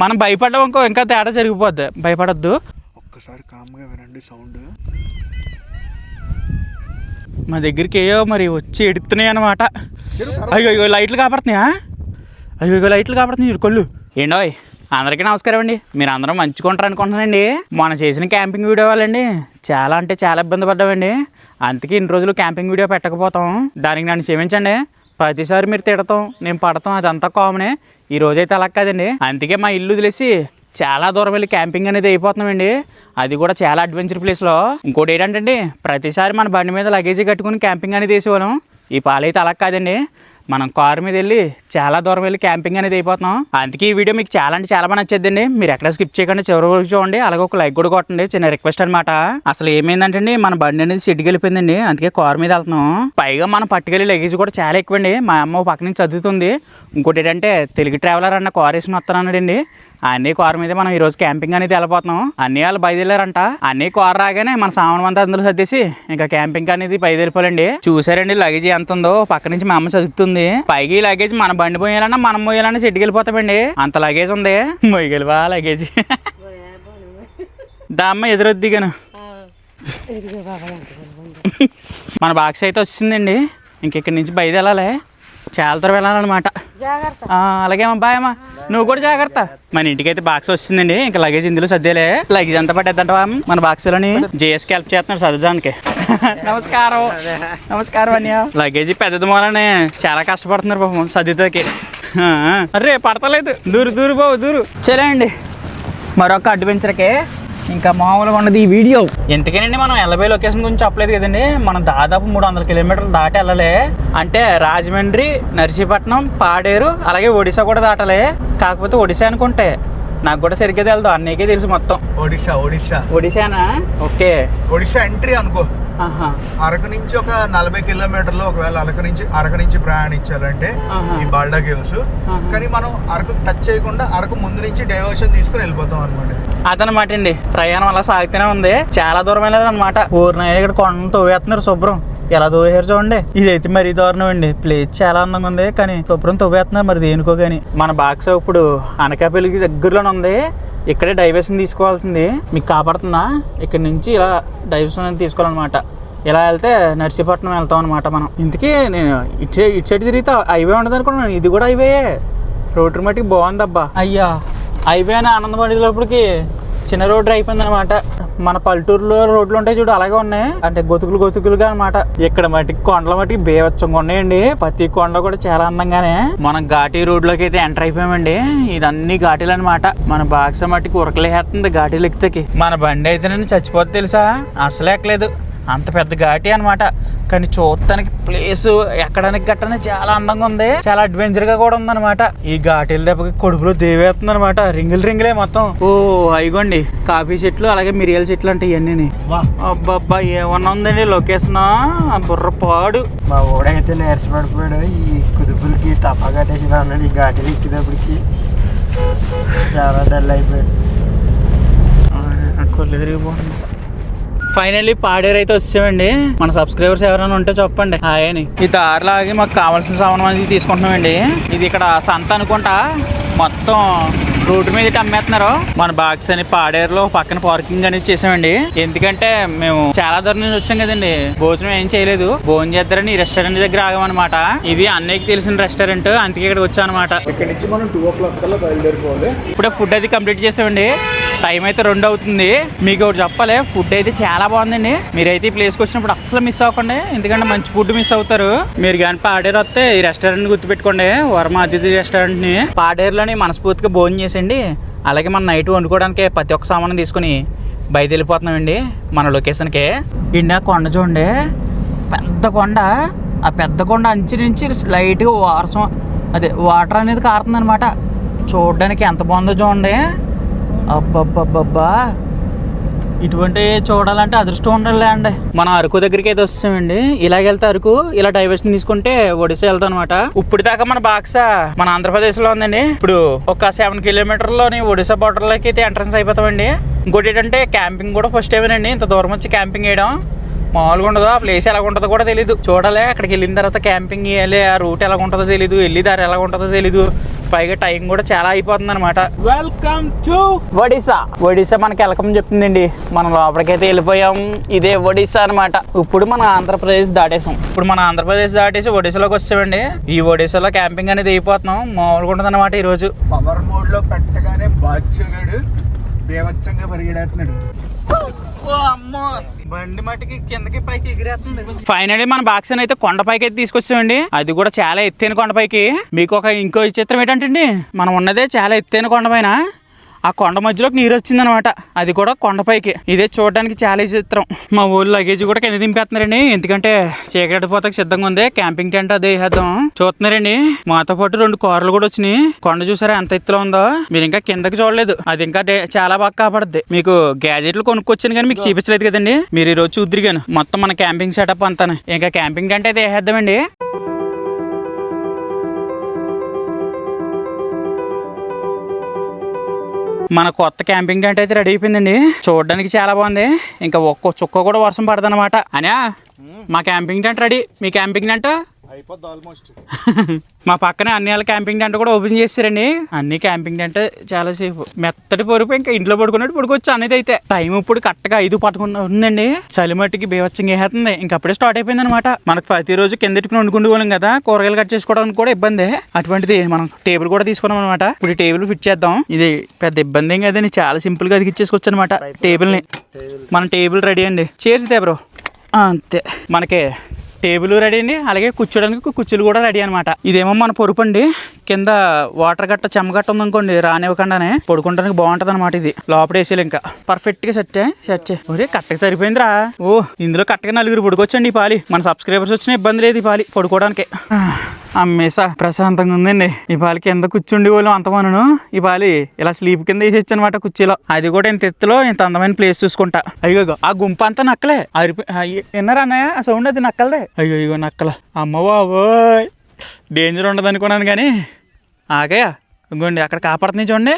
మనం భయపడ్డాం ఇంకో ఇంకా తేడా జరిగిపోద్ది. భయపడొద్దు. ఒక్కసారి కామ్గా వినండి సౌండ్. మా దగ్గరికి ఏయో మరి వచ్చి ఎడుతున్నాయి అనమాట అయ్యో అయ్యో లైట్లు కాపడుతున్నాయా? అయ్యో అయ్యో లైట్లు కాపడుతున్నాయి కొళ్ళు ఏండోయ్ అందరికీ నమస్కారం అండి. మీరు అందరూ మంచుకుంటారు అనుకుంటున్నానండి. మొన్న చేసిన క్యాంపింగ్ వీడియో వాళ్ళండి చాలా అంటే చాలా ఇబ్బంది పడ్డామండి. అందుకే ఇన్ని రోజులు క్యాంపింగ్ వీడియో పెట్టకపోతాం. దానికి నన్ను క్షమించండి. ప్రతిసారి మీరు తిడతాం నేను పడతాం అదంతా కామనే. ఈ రోజైతే అలా కాదండి. అందుకే మా ఇల్లు వదిలేసి చాలా దూరం వెళ్ళి క్యాంపింగ్ అనేది అయిపోతున్నామండి. అది కూడా చాలా అడ్వెంచర్ ప్లేస్లో ఇంకోటి ఏంటంటే ప్రతిసారి మన బండి మీద లగేజీ కట్టుకుని క్యాంపింగ్ అనేది వేసేవాళ్ళం. ఈ పాలైతే అలా కాదండి. మనం కారు మీద వెళ్ళి చాలా దూరం వెళ్ళి క్యాంపింగ్ అనేది అయిపోతున్నాం. అందుకే ఈ వీడియో మీకు చాలా అంటే చాలా బాగా నచ్చేద్దండి. మీరు ఎక్కడ స్కిప్ చేయకుండా చివరి వరకు చూడండి. అలాగే ఒక లైక్ కూడా కొట్టండి. చిన్న రిక్వెస్ట్ అనమాట అసలు ఏమైందంటే మన బండి అనేది సిడ్కి వెళ్ళిపోయిందండి అందుకే కారు మీద వెళ్తున్నాం. పైగా మనం పట్టుకెళ్ళి లగేజ్ కూడా చాలా ఎక్కువండి. మా అమ్మ పక్క నుంచి చదువుతుంది. ఇంకోటి ఏంటంటే తెలుగు ట్రావెలర్ అన్న కార్ వేసుకుని వస్తానన్నాడండి అన్ని కార్ మీద మనం ఈ రోజు క్యాంపింగ్ అనేది వెళ్ళిపోతున్నాం అన్ని వాళ్ళు బయలుదేరారంట. అన్ని కార్ రాగానే మన సామాన్ అంతా అందులో సర్దేసి ఇంకా క్యాంపింగ్ అనేది బయలుదేరిపోలేండి చూసారండి లగేజ్ ఎంత ఉందో పక్క నుంచి మా అమ్మ చదువుతుంది. పైకి ఈ లగేజ్ మన బండి పోయాలన్నా మనం పోయాలన్నా సెట్కి వెళ్ళిపోతామండి. అంత లగేజ్ ఉంది. మొయ్యగలివా లగేజ్ దా అమ్మ ఎదురొద్దు దిగాను మన బాక్స్ అయితే వచ్చిందండి. ఇంకెక్కడి నుంచి బయలుదేరాలి. చాలా దూరం వెళ్ళాలన్నమాట. అలాగే అమ్మా బాయ్ అమ్మా. నువ్వు కూడా జాగ్రత్త. మన ఇంటికి అయితే బాక్స్ వస్తుందండి. ఇంకా లగేజ్ ఇందులో సర్దేలే. లగేజ్ ఎంత పట్టేద్దంటవా మన బాక్స్లోని. జేఎస్కి హెల్ప్ చేస్తున్నాడు చదవడానికి నమస్కారం. నమస్కారం అన్నయ్య లగేజ్ పెద్దది మూలనే చాలా కష్టపడుతున్నారు పాపం సర్దితకి. ఆ, అరే పడతలేదు. దూరు దూరు బాబు దూరు. అండి మరొక అడ్వెంచర్కే ఇంకా మామూలుగా ఉన్నది ఈ వీడియో. ఎందుకేనండి మనం ఎల్లబై లొకేషన్ గురించి చెప్పలేదు కదండి? మనం దాదాపు మూడు వందల కిలోమీటర్లు దాటి వెళ్ళలే. అంటే రాజమండ్రి నర్సీపట్నం పాడేరు అలాగే ఒడిశా కూడా దాటలే. కాకపోతే ఒడిశా అనుకుంటే నాకు కూడా సరిగ్గా తెలదు. అన్నయ్యకే తెలుసు మొత్తం. ఒడిశా ఒడిశా. ఒడిశానా? ఓకే. ఒడిశా ఎంట్రీ అనుకో. అరకు నుంచి ఒక నలభై కిలోమీటర్లు ఒకవేళ అరకు నుంచి అరకు నుంచి ప్రయాణించాలంటే. ఈ బాల్డా కేవ్స్. కానీ మనం అరకు టచ్ చేయకుండా అరకు ముందు నుంచి డైవర్షన్ తీసుకుని వెళ్ళిపోతాం అనమాట అదనమాట అండి. ప్రయాణం అలా సాగుతూనే ఉంది. చాలా దూరం వెళ్ళదు అనమాట ఊరిన ఇక్కడ కొండ తవ్వేస్తున్నారు శుభ్రం. ఎలా తవ్వేశారు చూడండి. ఇదైతే మరీ దారుణం అండి. ప్లేస్ చాలా అందంగా ఉంది. కానీ శుభ్రం తవ్వేస్తున్నారు మరి దేనికో కానీ మన బాక్స్ ఇప్పుడు అనకాపల్లికి దగ్గరలోనే ఉంది. ఇక్కడే డైవర్షన్ తీసుకోవాల్సింది. మీకు కాపాడుతుందా ఇక్కడ నుంచి ఇలా డైవర్షన్ అనేది తీసుకోవాలన్నమాట. ఇలా వెళ్తే నర్సీపట్నం వెళ్తాం అనమాట మనం. ఇంతకీ నేను ఇటు సైడ్ ఇటు సైడ్ తిరిగితే హైవే ఉండదు అనుకున్నాను. ఇది కూడా హైవే రోడ్డు మట్టికి బాగుందబ్బా. అయ్యా. హైవే అని ఆనందపడేటప్పటికి చిన్న రోడ్డు అయిపోయింది అనమాట మన పల్లెటూరులో రోడ్లు ఉంటాయి చూడు అలాగే ఉన్నాయి. అంటే గొతుకులు గొతుకులుగా అనమాట ఇక్కడ మట్టికి కొండల మట్టికి బేవచ్చంగా ఉన్నాయండి. ప్రతి కొండ కూడా చాలా అందంగానే. మనం ఘాటీ రోడ్లోకి అయితే ఎంటర్ అయిపోయామండి. ఇదన్నీ ఘాటీలు అనమాట మన బాక్స మట్టికి ఉరకలేస్తుంది ఘాటీలు ఎక్కితేకి మన బండి అయితే నేను చచ్చిపోతే తెలుసా? అసలు ఎక్కలేదు. అంత పెద్ద ఘాటి అనమాట కానీ చూడటానికి ప్లేస్ ఎక్కడానికి గట్టనే చాలా అందంగా ఉంది. చాలా అడ్వెంచర్గా కూడా ఉందన్నమాట. ఈ ఘాటీల దెబ్బకి కడుపులో దేవేస్తుంది అనమాట రింగులు రింగులే మొత్తం. ఓ అయిగోండి కాఫీ చెట్లు అలాగే మిరియాల చెట్లు అంటే ఇవన్నీ అబ్బబ్బా ఏమన్నా ఉందండి లొకేషన్? బుర్ర పాడు. మా ఊడైతే నీరసపడిపోయాడు. ఈ కుదుపులకి టపా కట్టేసిన అన్నాడు. ఈ ఘాటీలు ఎక్కేటప్పటికి చాలా డల్ అయిపోయాడు. కొల్లు తిరిగిపోతుంది. ఫైనల్లీ పాడేరు అయితే వచ్చామండి. మన సబ్స్క్రైబర్స్ ఎవరైనా ఉంటే చెప్పండి. హాయ్ అని. ఈ దారిలో ఆగి మాకు కావాల్సిన సామాన్ అనేది తీసుకుంటున్నామండి. ఇది ఇక్కడ సంత అనుకుంటా. మొత్తం రోడ్డు మీద అమ్మేస్తున్నారు. మన బాక్స్ అని పాడేరులో పక్కన పార్కింగ్ అనేది చేసామండి. ఎందుకంటే మేము చాలా దూరం నుంచి వచ్చాం కదండి. భోజనం ఏం చేయలేదు. భోజనం చేద్దారని ఈ రెస్టారెంట్ దగ్గర ఆగామన్నమాట. ఇది అన్నయ్యకి తెలిసిన రెస్టారెంట్. అందుకే ఇక్కడ వచ్చాం అనమాట ఇక్కడ నుంచి మనం టూ ఓ క్లాక్ కల్లా బయలుదేరిపోవాలి. ఇప్పుడే ఫుడ్ అది కంప్లీట్ చేసామండి. టైం అయితే రెండు అవుతుంది. మీకు ఒకటి చెప్పాలి ఫుడ్ అయితే చాలా బాగుందండి. మీరైతే ఈ ప్లేస్కి వచ్చినప్పుడు అస్సలు మిస్ అవ్వకండి. ఎందుకంటే మంచి ఫుడ్ మిస్ అవుతారు. మీరు కానీ పాడేరు వస్తే ఈ రెస్టారెంట్ గుర్తుపెట్టుకోండి. వర్మ అతిథి రెస్టారెంట్ని పాడేరులోని మనస్ఫూర్తిగా భోజనం చేసండి అలాగే మన నైట్ వండుకోవడానికి ప్రతి ఒక్క సామాను తీసుకుని బయట మన లొకేషన్కి ఇండియా కొండ చూడండి. పెద్ద కొండ. ఆ పెద్ద కొండ అంచి నుంచి లైట్గా వారసం అదే వాటర్ అనేది కారుతుంది అనమాట చూడడానికి ఎంత బాగుందో చూడండి. అబ్బబ్బబ్బబ్బా. ఇటువంటి చూడాలంటే అదృష్టం ఉండాలి అండి. మనం అరకు దగ్గరికి అయితే వస్తామండి. ఇలాగ వెళ్తే అరకు ఇలా డైవర్షన్ తీసుకుంటే ఒడిశా వెళ్తాం అనమాట ఇప్పుడు దాకా మన బాక్స మన ఆంధ్రప్రదేశ్లో ఉందండి. ఇప్పుడు ఒక సెవెన్ కిలోమీటర్లోని ఒడిశా border లోకి అయితే ఎంట్రన్స్ అయిపోతామండి. ఇంకోటి ఏంటంటే క్యాంపింగ్ కూడా ఫస్ట్ టైమేనండి ఇంత దూరం వచ్చి క్యాంపింగ్ వేయడం మామూలుగా ఉండదు. ఆ ప్లేస్ ఎలా ఉంటుందో కూడా తెలియదు చూడాలి. అక్కడికి వెళ్ళిన తర్వాత క్యాంపింగ్ వేయాలి. ఆ రూట్ ఎలా ఉంటుందో తెలియదు వెళ్ళి దారి ఎలా ఉంటుందో తెలియదు పైగా టైం కూడా చాలా అయిపోతుంది అనమాట వెల్కమ్ టు ఒడిశా ఒడిశా మనకి వెల్కమ్ చెప్తుందండి. మనం లోపలికైతే వెళ్ళిపోయాం. ఇదే ఒడిశా అనమాట ఇప్పుడు మన ఆంధ్రప్రదేశ్ దాటేసాం. ఇప్పుడు మన ఆంధ్రప్రదేశ్ దాటేసి ఒడిశాలోకి వచ్చామండి ఈ ఒడిశాలో క్యాంపింగ్ అనేది అయిపోతున్నాం. మామూలుగా ఉంటుంది అనమాట ఈరోజు. పవర్ మోడ్లో పెట్టగానే బాధ్యగాడు బేవచ్చంగా పరిగెడేస్తున్నాడు. బండి మటుకి కిందకి పైకి ఎగిరేస్తుంది. ఫైనల్లీ మన బాక్స్ అయితే కొండపైకి అయితే తీసుకొచ్చామండి. అది కూడా చాలా ఎత్తైన కొండపైకి మీకు ఒక ఇంకో చిత్రం ఏంటంటే మనం ఉన్నదే చాలా ఎత్తైన కొండపైన ఆ కొండ మధ్యలోకి నీరు వచ్చిందనమాట. అది కూడా కొండపైకి ఇదే చూడడానికి చాలా చిత్రం మా ఊళ్ళో లగేజ్ కూడా కింద దింపేస్తున్నారండి. ఎందుకంటే చీకటి పోతకు సిద్ధంగా ఉంది. క్యాంపింగ్ టెంట్ అదే వేసేద్దాం. చూస్తున్నారండి. మాతో పాటు రెండు కార్లు కూడా వచ్చినాయి. కొండ చూసారా ఎంత ఎత్తులో ఉందో? మీరు ఇంకా కిందకి చూడలేదు. అది ఇంకా చాలా బాగా కాపాడుద్ది. మీకు గ్యాజెట్లు కొనుక్కొచ్చాను కానీ మీకు చూపించలేదు కదండి. మీరు ఈ రోజు చూద్దరిగాను మొత్తం మన క్యాంపింగ్ సెటప్ అంతా ఇంకా క్యాంపింగ్ టెంట్ అయితే వేసేద్దామండి. మన కొత్త క్యాంపింగ్ టెంట్ అయితే రెడీ అయిపోయిందండి. చూడడానికి చాలా బాగుంది. ఇంకా ఒక్కో చుక్క కూడా వర్షం పడదన్నమాట. అనే మా క్యాంపింగ్ టెంట్ రెడీ. మీ క్యాంపింగ్ టెంట్ అయిపోద్ది ఆల్మోస్ట్ మా పక్కనే అన్ని వాళ్ళ క్యాంపింగ్ టెంట్ కూడా ఓపెన్ చేస్తారండి అన్ని క్యాంపింగ్ టెంట్ చాలా సేఫ్ మెత్తటి పొరుపు ఇంకా ఇంట్లో పడుకున్నట్టు పడుకోవచ్చు అనేది అయితే. టైం ఇప్పుడు కరెక్ట్గా ఐదు పట్టుకున్న ఉందండి. చలి మట్టికి బీవచ్చంగా వేస్తుంది ఇంకా అప్పుడే స్టార్ట్ అయిపోయింది అనమాట మనకు ప్రతిరోజు కిందటికి వండుకుంటూ వాళ్ళం కదా. కూరగాయలు కట్ చేసుకోవడానికి కూడా ఇబ్బంది. అటువంటిది మనం టేబుల్ కూడా తీసుకున్నాం అనమాట ఇప్పుడు టేబుల్ ఫిట్ చేద్దాం. ఇది పెద్ద ఇబ్బంది ఏం కదండి. చాలా సింపుల్గా అదిగిచ్చేసుకోవచ్చు అనమాట టేబుల్ని మన టేబుల్ రెడీ అండి. చేర్స్ బ్రో అంతే. మనకి టేబుల్ రెడీ అండి. అలాగే కూర్చోడానికి కుర్చీలు కూడా రెడీ అనమాట ఇదేమో మన పొరుపు అండి. కింద వాటర్ గట్ట చెమ్మగట్ట ఉందనుకోండి రానివ్వకుండానే పడుకుంటానికి బాగుంటది అనమాట ఇది. లోపల వేసేయాలి ఇంకా. పర్ఫెక్ట్గా సెట్ సెట్ ఒరే కట్టకి సరిపోయిందిరా. ఓ ఇందులో కట్టగా నలుగురు పడుకోవచ్చండి ఈ పాలి. మన సబ్స్క్రైబర్స్ వచ్చిన ఇబ్బంది లేదు ఈ పాలి పడుకోవడానికి. అమ్మేసా ప్రశాంతంగా ఉందండి. ఈ పాలి కింద కూర్చుండి వాళ్ళు అంతమను ఈ పాలి ఇలా స్లీప్ కింద వేసేచ్చు అనమాట కుర్చీలో. అది కూడా ఇంత ఎత్తులో ఇంత అందమైన ప్లేస్ చూసుకుంటా. అయ్యో ఆ గుంపు అంతా నక్కలే. అరిపి విన్నారా అన్నయ్య? ఆ సౌండ్ అది నక్కలదే. అయ్యో ఇగో నక్కల. అమ్మ బాబోయ్ డేంజర్ ఉండదు అనుకున్నాను కానీ. ఆగే ఇంకోండి అక్కడ కాపాడుతుంది చూడండి.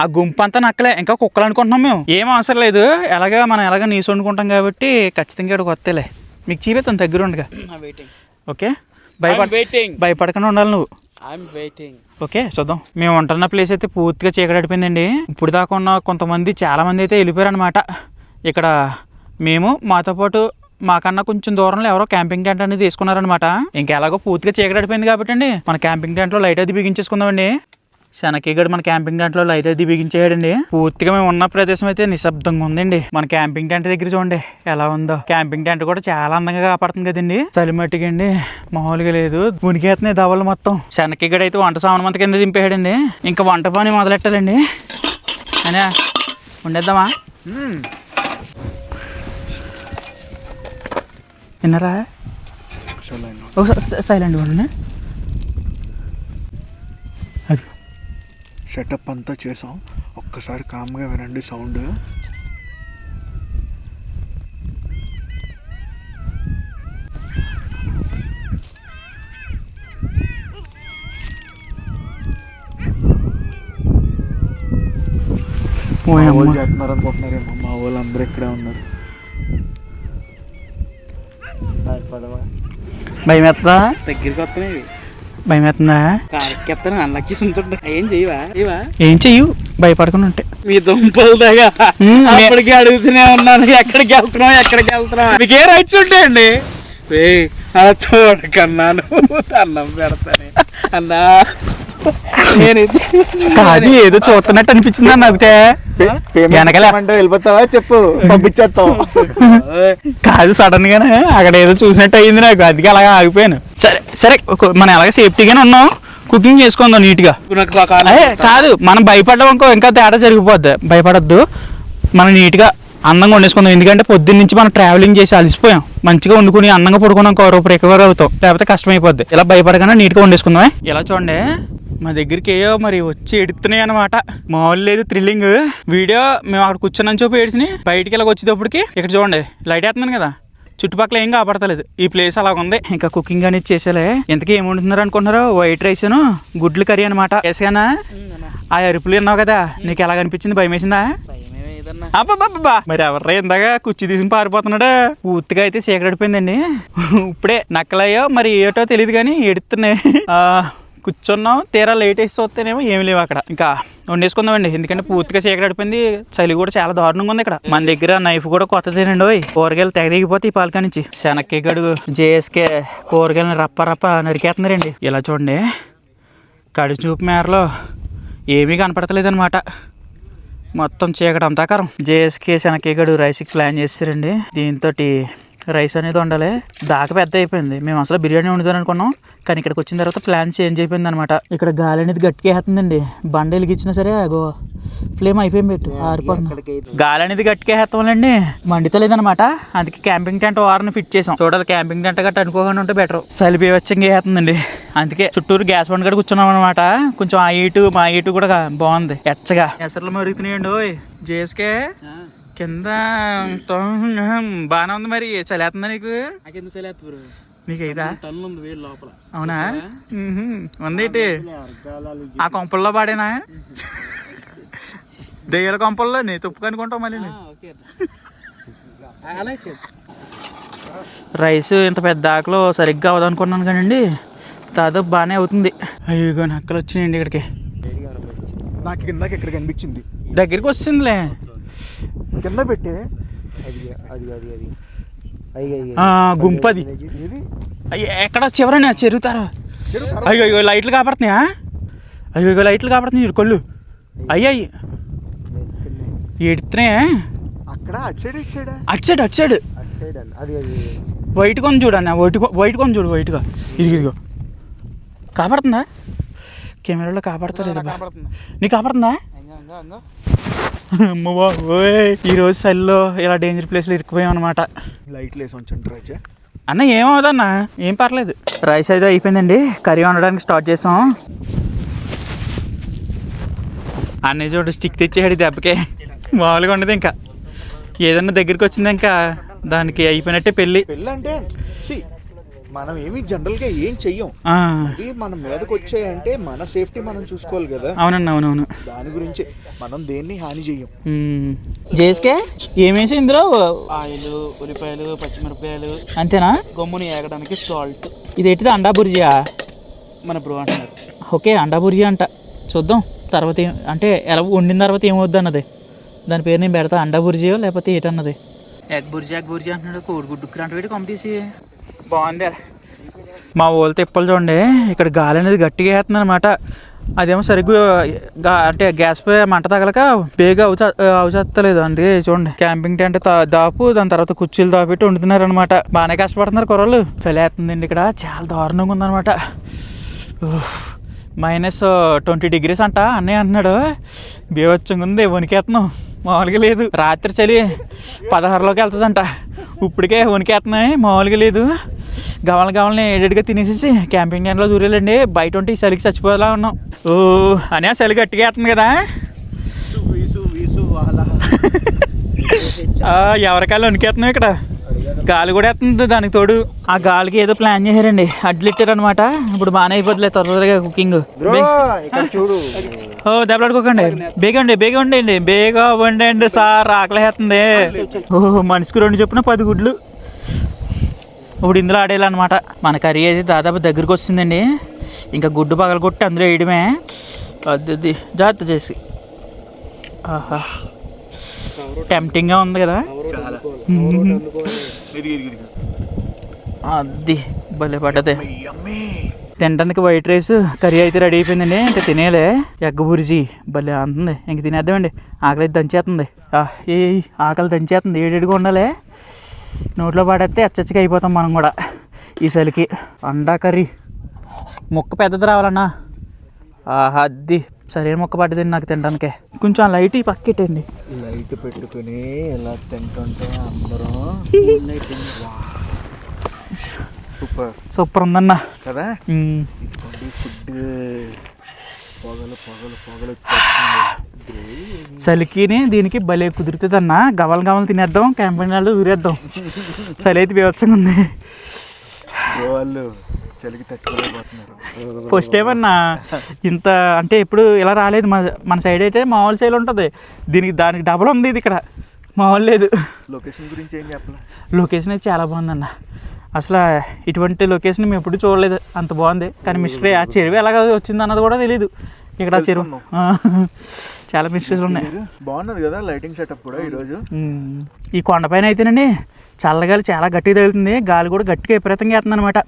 ఆ గుంపు అంతా నక్కలే. ఇంకా కుక్కలు అనుకుంటున్నాం మేము. ఏం అవసరం లేదు. ఎలాగా మనం ఎలాగ నీసు వండుకుంటాం కాబట్టి ఖచ్చితంగా ఇక్కడికి వస్తేలే. మీకు చూపిస్తాను దగ్గర ఉండగా ఓకే? భయపడ వెయిటింగ్ భయపడకుండా ఉండాలి నువ్వు. ఓకే చూద్దాం. మేము ఉంటున్న ప్లేస్ అయితే పూర్తిగా చీకటడిపోయిందండి ఇప్పుడు దాకా ఉన్న కొంతమంది చాలా మంది అయితే వెళ్ళిపోయారు అనమాట ఇక్కడ మేము మాతో పాటు మాకన్నా కొంచెం దూరంలో ఎవరో క్యాంపింగ్ టెంట్ అనేది తీసుకున్నారనమాట ఇంకా ఎలాగో పూర్తిగా చీకటడిపోయింది కాబట్టి అండి మన క్యాంపింగ్ టెంట్లో లైట్ అది బిగించేసుకుందామండి. శనకిగడు మన క్యాంపింగ్ టెంట్లో లైట్ అది బిగించేయడండి. పూర్తిగా మేము ఉన్న ప్రదేశం అయితే నిశ్శబ్దంగా ఉందండి. మన క్యాంపింగ్ టెంట్ దగ్గర చూడండి ఎలా ఉందో. క్యాంపింగ్ టెంట్ కూడా చాలా అందంగా కాపాడుతుంది కదండి. చలి మట్టికండి మామూలుగా లేదు. ఉనికేస్తున్నాయి దవలు మొత్తం. శనకిగడు అయితే వంట సామాన్ మంత కింద దింపేయడండి. ఇంకా వంట పని మొదలెట్టాలండి. అనే ఉండేద్దామా విన్నారా సైలెంట్ ఉండండి అది సెటప్ అంతా చేసాం ఒక్కసారి కామ్గా వినండి సౌండ్ మా. వాళ్ళు చేస్తున్నారు అనుకుంటున్నారేమో మా వాళ్ళు అందరూ ఇక్కడే ఉన్నారు. భయం ఎత్తా దగ్గరికి వస్తున్నాయి భయం ఎత్తుందా కారెక్కెత్తాను అన్లక్కి ఉంటుంటా ఏం చేయవా ఇవా ఏం చెయ్యు? భయపడకుండా ఉంటే. మీ దుంపలు మ్మ్. అప్పటికి అడుగుతూనే ఉన్నాను. ఎక్కడికి వెళ్తున్నావు? ఎక్కడికి వెళ్తున్నావు? మీకు రైట్స్ ఉంటాయండి? అలా చూడకన్నాను. అన్నం పెడతానే. అన్నా. అది ఏదో చూస్తున్నట్టు అనిపించింది నాకుతే వెనకాల అంటే వెళ్ళిపోతావా? చెప్పు పంపించేస్తాం. కాదు సడన్ గానే అక్కడ ఏదో చూసినట్టు అయ్యింది నాకు అందుకే అలాగా ఆగిపోయాను. సరే సరే ఒక- మనం ఎలాగ సేఫ్టీగానే ఉన్నాం. కుకింగ్ చేసుకుందాం నీట్గా. ఆలోచన. అయ్యే కాదు మనం భయపడ్డాం ఇంకో ఇంకా తేడా జరిగిపోద్ది. భయపడద్దు. మనం నీట్గా అందంగా వండేసుకుందాం. ఎందుకంటే పొద్దున్న నుంచి మనం ట్రావెలింగ్ చేసి అలసిపోయాం. మంచిగా వండుకుని అందంగా పడుకున్నాం రూపు రికవర్ అవుతాం. లేకపోతే కష్టమైపోద్ది. ఇలా భయపడగానే నీట్గా వండేసుకుందాం ఇలా చూడండి. మా దగ్గరికి ఏయో మరి వచ్చి ఎడుతున్నాయి అనమాట మామూలు లేదు థ్రిల్లింగ్ వీడియో మేము అక్కడ కూర్చున్నాం చూపు ఏడ్చిని. బయటికి ఇలా వచ్చేటప్పటికి ఇక్కడ చూడండి లైట్ వేస్తున్నాను కదా. చుట్టుపక్కల ఏం కాపాడతలేదు. ఈ ప్లేస్ అలా ఉంది. ఇంకా కుకింగ్ అనేది చేసేలే. ఇంతకీ ఏం వండుతున్నారు అనుకుంటున్నారు? వైట్ రైస్ గుడ్లు కర్రీ అనమాట వేసానా? ఆ అరుపులు విన్నావు కదా? నీకు ఎలా అనిపించింది భయం. వేసిందా అబ్బబ్బబ్బా మరి ఎవర్రా ఇందాక కుర్చీ తీసుకుని పారిపోతున్నాడా? పూర్తిగా అయితే చీకటిపోయిందండి ఇప్పుడే నక్కలయ్యో మరి ఏటో తెలియదు కానీ ఎడుతున్నాయి. కూర్చున్నాం తీరా లేట్ వేసి చూస్తేనేమో ఏమి లేవు అక్కడ. ఇంకా వండేసుకుందామండి ఎందుకంటే పూర్తిగా చీకటి అడిపోయింది చలి కూడా చాలా దారుణంగా ఉంది ఇక్కడ. మన దగ్గర నైఫ్ కూడా కొత్తదేనండి ఓయ్. కూరగాయలు తెగ ఈ పాలకా నుంచి. శనక్కి గడుగు జేఎస్కే కూరగాయలను రప్ప రప్ప నరికేస్తున్నారండి. ఇలా చూడండి కడి చూపు మేరలో ఏమీ కనపడతలేదు అనమాట మొత్తం చీకటి అంతాకారం జేఎస్కే శనకేగడు రైస్కి ప్లాన్ చేస్తారండి దీంతో రైస్ అనేది వండాలి. దాకా పెద్ద అయిపోయింది. మేము అసలు బిర్యానీ వండుదాం అనుకున్నాం. కానీ ఇక్కడికి వచ్చిన తర్వాత ప్లాన్ చేంజ్ అయిపోయింది అనమాట ఇక్కడ గాలి అనేది గట్టిగా వేస్తుందండి బండ వెలిగించినా సరే అగో ఫ్లేమ్ అయిపోయింది పెట్టు. ఆరిపోతుంది. గాలి అనేది గట్టిగా వేస్తాంలేండి మండితలేదనమాట అందుకే క్యాంపింగ్ టెంట్ వారిని ఫిట్ చేసాం. చూడాలి క్యాంపింగ్ టెంట్ గట్ట అనుకోకుండా ఉంటే బెటర్. చలి బీవచ్చంగా వేస్తుందండి అందుకే చుట్టూరు గ్యాస్ బండ్ కూడా కూర్చున్నాం అనమాట కొంచెం ఆ ఇటు మా ఇటు కూడా బాగుంది. ఎచ్చగా. ఎసర్లు మరుగుతున్నాయండి ఓయ్. జేఎస్కే. కింద బాగానే ఉంది మరి. చలేస్తుందా నీకు? నాకెందుకు సెలెత్తు బ్రో? నీకు అయిదా టన్ను ఉంది వేలు లోపల. అవునా? మ్మ్హ. ఉంది ఏంటి ఆ కొంపల్లో పాడేనా? దెయ్యాల కొంపల్లో నీ తుప్పు కనుకుంటావు మళ్ళీ రైస్ ఇంత పెద్ద ఆకులో సరిగ్గా అవదనుకున్నాను కానండి. దాదాపు బాగానే అవుతుంది. అయ్యో నక్కలు వచ్చినాయండి ఇక్కడికి. నాకు ఇక్కడ కనిపించింది. దగ్గరికి వస్తుందిలే. కింద పెట్టే. గుంపది ఎక్కడ చివరనే చెరుగుతారా అయ్యో అయ్యో లైట్లు కాపడుతున్నాయా? అయ్యో అయ్యో లైట్లు కాపడుతున్నాయి కళ్ళు. అయ్యాయి ఎడుతున్నాయా అక్కడ అటు సైడ్ ఇటు సైడ్? అటు సైడ్ అటు సైడ్. వైట్ కొని చూడు అన్న వైట్ వైట్ కొని చూడు వైట్గా. ఇది ఇదిగో. కాపాడుతుందా? కెమెరాలో కాపాడతలేదు నీకు కాపాడుతుందా? అమ్మ బాబోయ్ ఈరోజు చలిలో ఇలా డేంజర్ ప్లేస్లో ఇరుక్కుపోయాం అనమాట లైట్లు వేసి ఉంచండి రాజా అన్న ఏమవుదన్న ఏం పర్లేదు. రైస్ అయితే అయిపోయిందండి. కర్రీ వండడానికి స్టార్ట్ చేసాం. అన్నయ్య చూడు స్టిక్ తెచ్చేసాడు ఈ దెబ్బకే. మామూలుగా ఉండదు ఇంకా. ఏదన్నా దగ్గరికి వచ్చింది ఇంకా దానికి అయిపోయినట్టే పెళ్ళి. పెళ్ళి అంటే మనం ఏమి జనరల్గా ఏం చెయ్యం. మన మీదకి వచ్చాయంటే మన సేఫ్టీ మనం చూసుకోవాలి కదా. అవునండి అవునవును. దాని గురించి. మనం దేన్ని హాని చెయ్యం. జేస్కే ఏమేసి ఇందులో? ఆయిల్ ఉల్లిపాయలు పచ్చిమిరపకాయలు అంతేనా? గమ్ముని ఏగడానికి సాల్ట్ ఇది ఏంటిది అండా బుర్జియా? మన బ్రో అంటున్నారు. ఓకే అండా బుర్జీ అంట. చూద్దాం. తర్వాత ఏం అంటే ఎలా వండిన తర్వాత ఏమవుద్ది అన్నది. దాని పేరు నేను పెడతా అండా బుర్జియో లేకపోతే ఏటన్నది ఎగ్ బుర్జీ ఎగ్ బుర్జీ అంటున్నాడు కోడిగుడ్డు క్రాంటి పెట్టి తీసి బాగుంది. మా ఊళ్ళ తిప్పలు చూడండి ఇక్కడ గాలి అనేది గట్టిగా వేస్తుంది అనమాట అదేమో సరిగ్గా అంటే గ్యాస్ పై మంట తగలక బేగా అవుచ అవుచేస్తలేదు అందుకే చూడండి క్యాంపింగ్ టెంట్ తా- దాపు దాని తర్వాత కుర్చీలు దాపెట్టి వండుతున్నారు అనమాట బాగానే కష్టపడుతున్నారు కుర్రలు చలేస్తుందండి ఇక్కడ చాలా దారుణంగా ఉందనమాట మైనస్ ట్వంటీ డిగ్రీస్ అంట అన్నయ్య అంటున్నాడు. బీవచ్చంగా ఉంది వణికేస్తున్నాం మామూలుగా లేదు. రాత్రి చలి పదహారులోకి వెళ్తుందంట. ఇప్పటికే వణికేస్తున్నాయి మామూలుగా లేదు. గవల గవల్ని ఏడెడ్గా తినేసేసి క్యాంపింగ్ టెంట్లో దూరేలండి బయట ఉంటే ఈ చలికి చచ్చిపోయేలా ఉన్నాం. ఓ అనే చలి గట్టిగా వేస్తుంది కదా. ఎవరికాయలు వణికేస్తున్నాయి ఇక్కడ? గాలి కూడా వేస్తుంది దానికి తోడు ఆ గాలికి ఏదో ప్లాన్ చేశారండి. అడ్లు ఇట్టారనమాట ఇప్పుడు బాగానే అయిపోతుందిలే త్వర త్వరగా కుకింగ్ చూడు. ఓ దెబ్బలాడుకోకండి బేగ ఉండి బేగ ఉండండి బేగా వండండి సార్ ఆకలేస్తుంది ఓ మనిషికి రెండు చొప్పున పది గుడ్లు. ఇప్పుడు ఇందులో ఆడేయాలన్నమాట. మన కర్రీ అయితే దాదాపు దగ్గరికి వస్తుందండి. ఇంకా గుడ్డు పగల కొట్టి అందులో వేయడమే. అది జాగ్రత్త చేసి. ఆహా. టెంప్టింగ్గా ఉంది కదా? అది భలే పడ్డది. తినడానికి వైట్ రైస్ కర్రీ అయితే రెడీ అయిపోయిందండి. ఇంకా తినేలే ఎగ్గ బుర్జీ భలే అంతుంది. ఇంక తినేద్దామండి. ఆకలి అయితే దంచేస్తుంది. ఏ ఆకలి దంచేస్తుంది. ఏడేడుగా ఉండాలి. నోట్లో పడేస్తే అచ్చచ్చిగా అయిపోతాం మనం కూడా. ఈ చలికి అండా కర్రీ. ముక్క పెద్దది రావాలన్నా. ఆహా అది సరైన ముక్క పడ్డదండి నాకు తినడానికే. కొంచెం లైట్ ఈ పక్కెట్టండి. లైట్ పెట్టుకుని ఇలా తింటుంటే అందరం సూపర్. సూపర్ ఉందన్న. కదా. ఇదిగోండి ఫుడ్ పొగలు పొగలు పొగలు చలికిని దీనికి భలే కుదురుతుంది అన్న గవలు గవలు తినేద్దాం క్యాంపెయిన్ వాళ్ళు ఊరేద్దాం. చలి అయితే బీవచ్చంగా ఉంది. వాళ్ళు చలికి తట్టుకోలేకపోతున్నారు. ఫస్ట్ ఏమన్నా ఇంత అంటే ఇప్పుడు ఇలా రాలేదు మన మన సైడ్ అయితే మామూలు సైడ్ ఉంటుంది. దీనికి దానికి డబల్ ఉంది ఇది ఇక్కడ. మామూలు లేదు. లొకేషన్ గురించి ఏం చెప్పలే? లొకేషన్ అయితే చాలా బాగుందన్న. అసలు ఇటువంటి లొకేషన్ మేము ఎప్పుడు చూడలేదు. అంత బాగుంది. కానీ మిస్టరీ ఆ చెరువు ఎలాగ వచ్చింది అన్నది కూడా తెలియదు ఇక్కడ చెరువు. చాలా మిస్టరీస్ ఉన్నాయి. బాగున్నది కదా లైటింగ్ సెటప్ కూడా ఈరోజు. ఈ కొండపైన అయితేనండి చల్లగాలి చాలా గట్టిగా తగులుతుంది. గాలి కూడా గట్టిగా విపరీతంగా వేస్తుంది అనమాట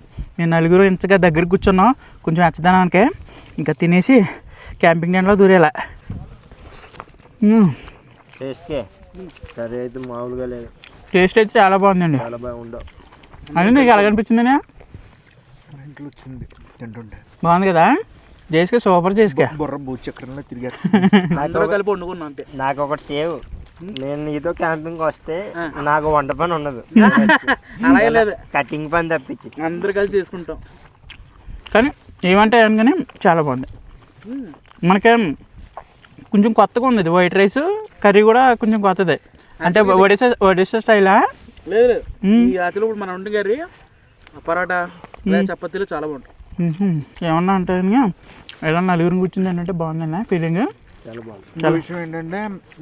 నేను నలుగురు ఇంచగా దగ్గర కూర్చున్నాం. కొంచెం వెచ్చదనానికి ఇంకా తినేసి క్యాంపింగ్ టెంట్లో దూరేలా. కర్రీ అయితే మామూలుగా లేదు. టేస్ట్ అయితే చాలా బాగుందండి. చాలా బాగుండవు అని నీకు ఎలాగనిపించింది ఇంట్లో వచ్చింది. తింటుంటే. బాగుంది కదా? చేసుకే సూపర్ చేసుకే బుర్ర బూచి చక్రంలో తిరిగారు. కలిపి వండుకున్నాం అంతే. నాకు ఒకటి సేవ్. నేను నీతో క్యాంపింగ్ వస్తే నాకు వంట పని ఉండదు. అలాగే లేదు. కటింగ్ పని తప్పించి. అందరూ కలిసి చేసుకుంటాం. కానీ ఏమంటే ఏం కానీ చాలా బాగుంది. మనకేం కొంచెం కొత్తగా ఉంది ఇది. వైట్ రైస్ కర్రీ కూడా కొంచెం కొత్తది. అంటే ఒడిశా ఒడిశా స్టైలా? లేదు. ఈ ఆటలో ఇప్పుడు మనం వండి కర్రీ పరాటా లేదా చపాతీలు చాలా బాగుంటాయి. ఏమన్నా అంటే ఎలా నలుగురిని కూర్చుంది ఏంటంటే బాగుందన్న ఫీలింగ్ చాలా బాగుంది. విషయం ఏంటంటే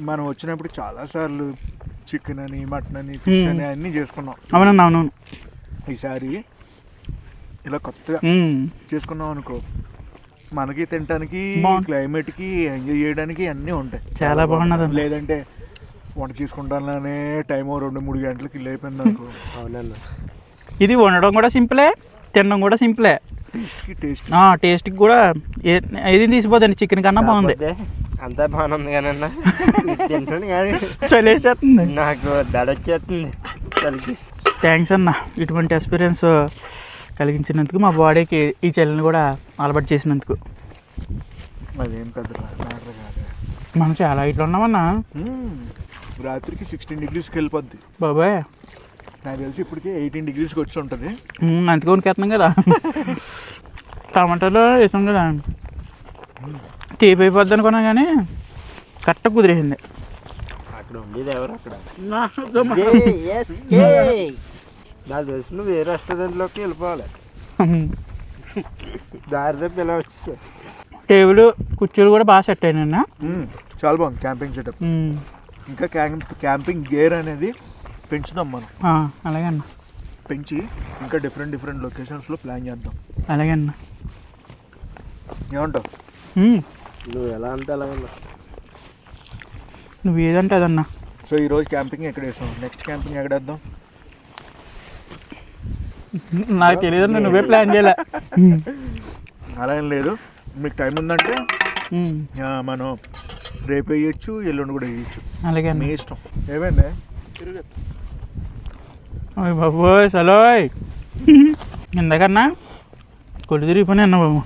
మనం వచ్చినప్పుడు చాలా సార్లు చికెన్ అని మటన్ అని ఫిష్ అని అన్నీ చేసుకున్నాం. అవునన్నా అవునవును. ఈసారి ఇలా కొత్తగా. చేసుకున్నాం అనుకో మనకి తినడానికి బాగుంది. క్లైమేట్కి ఎంజాయ్ చేయడానికి అన్నీ ఉంటాయి. చాలా బాగున్నది లేదంటే వంట చేసుకుంటానే టైం రెండు మూడు గంటలకి ఇల్లు అయిపోయింది అనుకో. అవునన్న. ఇది వండడం కూడా సింపులే తినడం కూడా సింపులే. టేస్ట్ టేస్ట్కి కూడా ఏది తీసిపోదండి చికెన్ కన్నా బాగుంది. అంతా బాగానే ఉంది కానీ అన్న తింటాను కానీ చలేసేస్తుంది నాకు దడ వచ్చేస్తుంది చలికి థ్యాంక్స్ అన్న. ఇటువంటి ఎక్స్పీరియన్స్ కలిగించినందుకు మా బాడీకి ఈ చలిని కూడా అలవాటు చేసినందుకు. అదేం పెద్ద మనం చాలా ఇట్లా ఉన్నామన్నా. రాత్రికి సిక్స్టీన్ డిగ్రీస్కి వెళ్ళిపోద్ది బాబాయ్. నాకు తెలిసి ఇప్పటికే ఎయిటీన్ డిగ్రీస్కి వచ్చి ఉంటుంది. ఉమ్, అందుకే ఉనికేస్తున్నాం కదా. టమాటాలు వేసాం కదా. తీపి అయిపోద్ది అనుకున్నా కానీ కరెక్ట్ కుదిరేసింది. అక్కడ ఉండేది ఎవరు అక్కడ? నా- నాకు తెలిసి నువ్వు ఏ రెస్టారెంట్లోకి వెళ్ళిపోవాలి. దారిలో పిల్ల వచ్చేసి టేబుల్ కుర్చీలు కూడా బాగా సెట్ మ్మ్. చాలా బాగుంది క్యాంపింగ్ సెటప్. ఇంకా క్యాంప్ క్యాంపింగ్ గేర్ అనేది పెంచుదాం మనం. ఆ, అలాగే అన్న. పెంచి ఇంకా డిఫరెంట్ డిఫరెంట్ లొకేషన్స్లో ప్లాన్ చేద్దాం. అలాగే అన్న. ఏమంటావు? నువ్వు ఎలా అంటే అలా ఉన్నా నువ్వు ఏదంటే అదన్నా. సో ఈరోజు క్యాంపింగ్ ఎక్కడ వేసాం నెక్స్ట్ క్యాంపింగ్ ఎక్కడ వేద్దాం నాకు తెలియదు అన్న, నువ్వే ప్లాన్ చేయలే. అలా ఏం లేదు. మీకు టైం ఉందంటే మనం రేపు వేయచ్చు ఎల్లుండి కూడా వేయచ్చు. అలాగే మీ అన్న ఇష్టం. ఏమైంది? బాబోయ్ సలోయ్. ఇందాకన్నా కొడు తిరిగిపోయినా అన్న బాబు.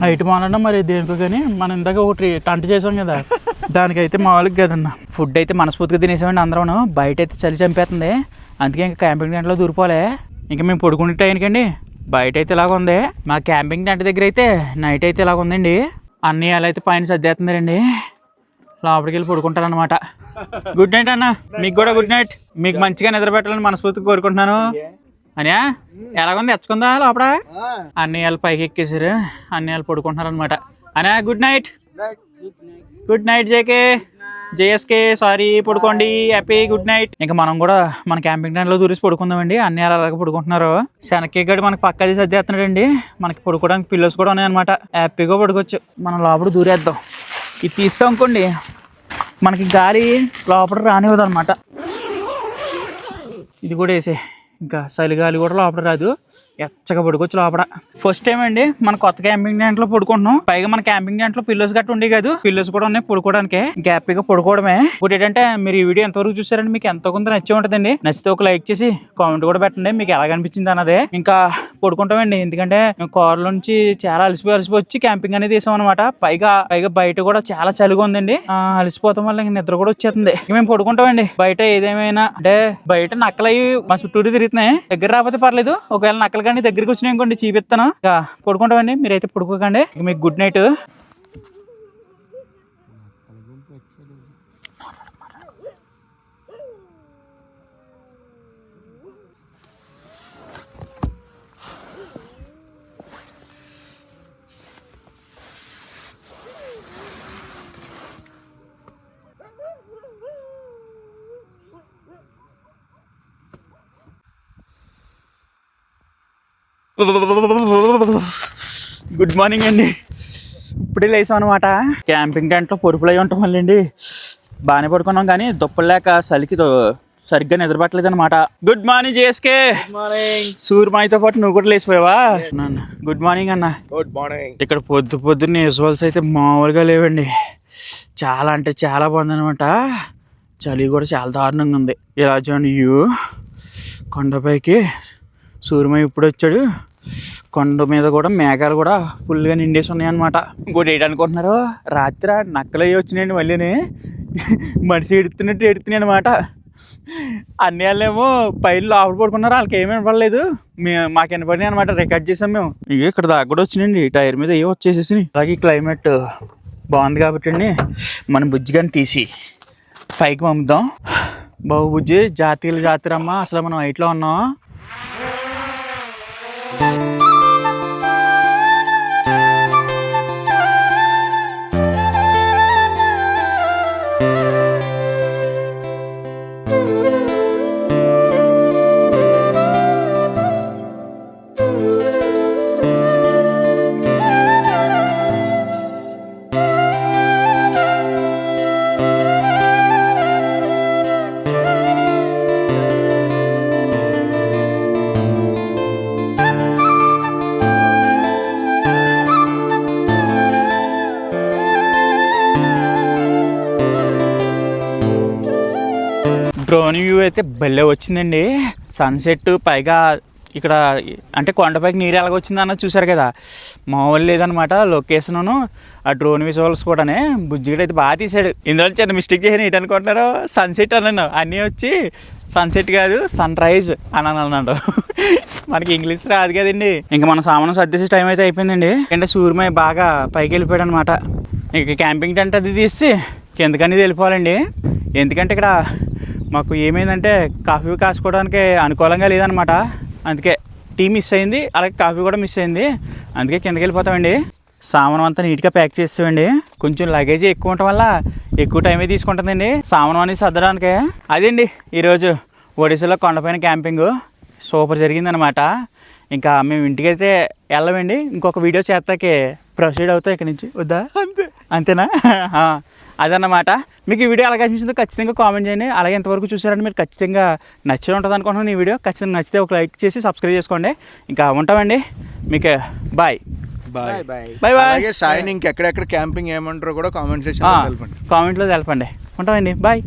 హైట్ మానడం మరి దేనికో కానీ మనం ఇందాక ఒకటి టంట చేసాం కదా దానికైతే మామూలుగా కదన్న. ఫుడ్ అయితే మనస్ఫూర్తిగా తినేసామండి అందరం బయట అయితే చలి చంపేస్తుంది అందుకే ఇంకా క్యాంపింగ్ టెంట్లో దూరిపోలే. ఇంకా మేము పడుకునే టైంకండి. బయట అయితే ఇలాగ ఉంది. మా క్యాంపింగ్ టెంట్ దగ్గర అయితే నైట్ అయితే ఇలాగ ఉందండి. అన్నీ అలా అయితే పైన సర్దేస్తుందండి లోపలికి వెళ్ళి పడుకుంటారనమాట గుడ్ నైట్ అన్న. మీకు కూడా గుడ్ నైట్. మీకు మంచిగా నిద్ర పెట్టాలని మనస్ఫూర్తిగా కోరుకుంటున్నాను. అనియా? ఎలాగుంది? ఎచ్చుకుందా లోపల? అన్ని వాళ్ళు పైకి ఎక్కేసారు అన్ని వాళ్ళు పడుకుంటున్నారు అనమాట అనే good night good night JK JSK sorry పడుకోండి. హ్యాపీ గుడ్ నైట్ ఇంకా మనం కూడా మన క్యాంపింగ్ టైంలో లో దూరేసి పడుకుందామండి. అన్ని వాళ్ళు అలాగే పడుకుంటున్నారు. శనక్కి గడి మనకి పక్కది సర్దేస్తున్నాడండి. మనకి పడుకోవడానికి పిల్లోస్ కూడా ఉన్నాయన్నమాట. హ్యాపీగా పడుకోవచ్చు. మనం లోపల దూరేద్దాం. ఇది తీస్తాం అనుకోండి మనకి గాలి లోపల రానివ్వదు అనమాట ఇది కూడా వేసే ఇంకా చలి గాలి కూడా లోపల రాదు. ఎచ్చగా పడుకోవచ్చు లోపల. ఫస్ట్ టైం అండి మన కొత్త క్యాంపింగ్ టెంట్లో పడుకుంటున్నాం. పైగా మన క్యాంపింగ్ టెంట్లో పిల్లోస్ గట్ట ఉండే కాదు. పిల్లోస్ కూడా ఉన్నాయి పడుకోవడానికి. గ్యాపీగా పడుకోవడమే. ఇప్పుడు ఏంటంటే మీరు ఈ వీడియో ఎంతవరకు చూసారండి మీకు ఎంతో కొంత నచ్చే ఉంటుందండి. నచ్చితే ఒక లైక్ చేసి కామెంట్ కూడా పెట్టండి మీకు ఎలా అనిపించింది అన్నదే. ఇంకా పడుకుంటామండి ఎందుకంటే మేము కార్ నుంచి చాలా అలసిపోయి అలసిపోయి వచ్చి క్యాంపింగ్ అనేది వేసాం అనమాట పైగా పైగా బయట కూడా చాలా చలిగా ఉందండి. అలసిపోతాం వల్ల నిద్ర కూడా వచ్చేస్తుంది. ఇంక మేము పడుకుంటామండి. బయట ఏదేమైనా అంటే బయట నక్కలు మా చుట్టూరు తిరుగుతున్నాయి. దగ్గర రాకపోతే పర్లేదు ఒకవేళ నక్కలు కానీ దగ్గరికి వచ్చినాయి అనుకోండి చూపిస్తాను ఇక పడుకుంటామండి. మీరైతే పడుకోకండి. మీకు గుడ్ నైట్ గుడ్ మార్నింగ్ అండి. ఇప్పుడే లేసాం అనమాట క్యాంపింగ్ టెంట్లో పొరుపులు అయి ఉంటాం అండి. బాగానే పడుకున్నాం కానీ దుప్పలు లేక చలికి సరిగ్గా నిద్రపట్టలేదు అనమాట గుడ్ మార్నింగ్ జేఎస్కే సూర్యమాయితో పాటు నువ్వు కూడా లేచిపోయావా? గుడ్ మార్నింగ్ అన్న. గుడ్ మార్నింగ్ ఇక్కడ పొద్దు పొద్దున్న విజువల్స్ అయితే మామూలుగా లేవండి. చాలా అంటే చాలా బాగుందనమాట చలి కూడా చాలా దారుణంగా ఉంది. ఇలా చూడండి వ్యూ కొండపైకి సూర్యమయ్య ఇప్పుడు వచ్చాడు. కొండ మీద కూడా మేఘాలు కూడా ఫుల్గా నిండేసి ఉన్నాయన్నమాట. ఇంకోటి ఏంటనుకుంటున్నారు రాత్రి నక్కలు అయ్యి వచ్చినాయండి మళ్ళీని. మనిషి ఎడుతున్నట్టు ఎడుతున్నాయి అనమాట అన్ని వాళ్ళేమో పైలు లోపల పడుకున్నారు. వాళ్ళకి ఏమీ వినపడలేదు. మేము మాకు వినపడినాయి అనమాట రికార్డ్ చేసాం మేము. ఇక ఇక్కడ దాకా కూడా వచ్చినాయండి. టైర్ మీద ఏ వచ్చేసేసి అలాగే క్లైమేట్ బాగుంది కాబట్టి అండి. మన బుజ్జిగాని తీసి పైకి పంపుదాం. బాబు బుజ్జి జాతీయుల జాతర అమ్మ అసలు మనం హైట్లో ఉన్నాం. Bye. డ్రోన్ వ్యూ అయితే భలే వచ్చిందండి. సన్సెట్ పైగా ఇక్కడ అంటే కొండపైకి నీరు ఎలాగొచ్చింది అన్నది చూసారు కదా. మామూలు లేదనమాట లొకేషన్ను ఆ డ్రోన్ విజువల్స్ కూడానే బుజ్జిగడ అయితే బాగా తీసాడు ఇందులో చిన్న మిస్టేక్ చేయను ఏంటి అనుకుంటున్నారు? సన్సెట్ అన్నాను. అన్నీ వచ్చి సన్సెట్ కాదు సన్ రైజ్ అని అన్నాడు. మనకి ఇంగ్లీష్ రాదు కదండి. ఇంకా మన సామాను సర్దేసే టైం అయితే అయిపోయిందండి. అంటే సూర్యమయ్య బాగా పైకి వెళ్ళిపోయాడు అనమాట ఇంకా క్యాంపింగ్ టెంట్ అది తీసి కిందకనేది వెళ్ళిపోవాలండి. ఎందుకంటే ఇక్కడ మాకు ఏమైందంటే కాఫీ కాసుకోవడానికి అనుకూలంగా లేదనమాట అందుకే టీ మిస్ అయింది అలాగే కాఫీ కూడా మిస్ అయింది. అందుకే కిందకి వెళ్ళిపోతామండి సామానం అంతా నీట్గా ప్యాక్ చేస్తామండి కొంచెం లగేజ్ ఎక్కువ ఉండటం వల్ల ఎక్కువ టైమే తీసుకుంటుందండి. సామానం అనేది సర్దడానికి. అదండి ఈరోజు ఒడిశాలో కొండపైన క్యాంపింగ్ సూపర్ జరిగిందనమాట ఇంకా మేము ఇంటికైతే వెళ్ళమండి. ఇంకొక వీడియో చేస్తాకే ప్రొసీడ్ అవుతాయి ఇక్కడ నుంచి. వద్దా? అంతే. అంతేనా? అదన్నమాట. మీకు ఈ వీడియో ఎలా కనిపించిందో ఖచ్చితంగా కామెంట్ చేయండి. అలాగే ఎంతవరకు చూసారంటే మీరు ఖచ్చితంగా నచ్చి ఉంటుంది అనుకుంటున్నాను ఈ వీడియో. ఖచ్చితంగా నచ్చితే ఒక లైక్ చేసి సబ్స్క్రైబ్ చేసుకోండి. ఇంకా ఉంటామండి. మీకు bye bye bye bye bye అలాగే సాయిని ఇంకెక్కడెక్కడ క్యాంపింగ్ ఏమంటారో కూడా కామెంట్ తెలపండి. కామెంట్లో తెలపండి. ఉంటామండి. బాయ్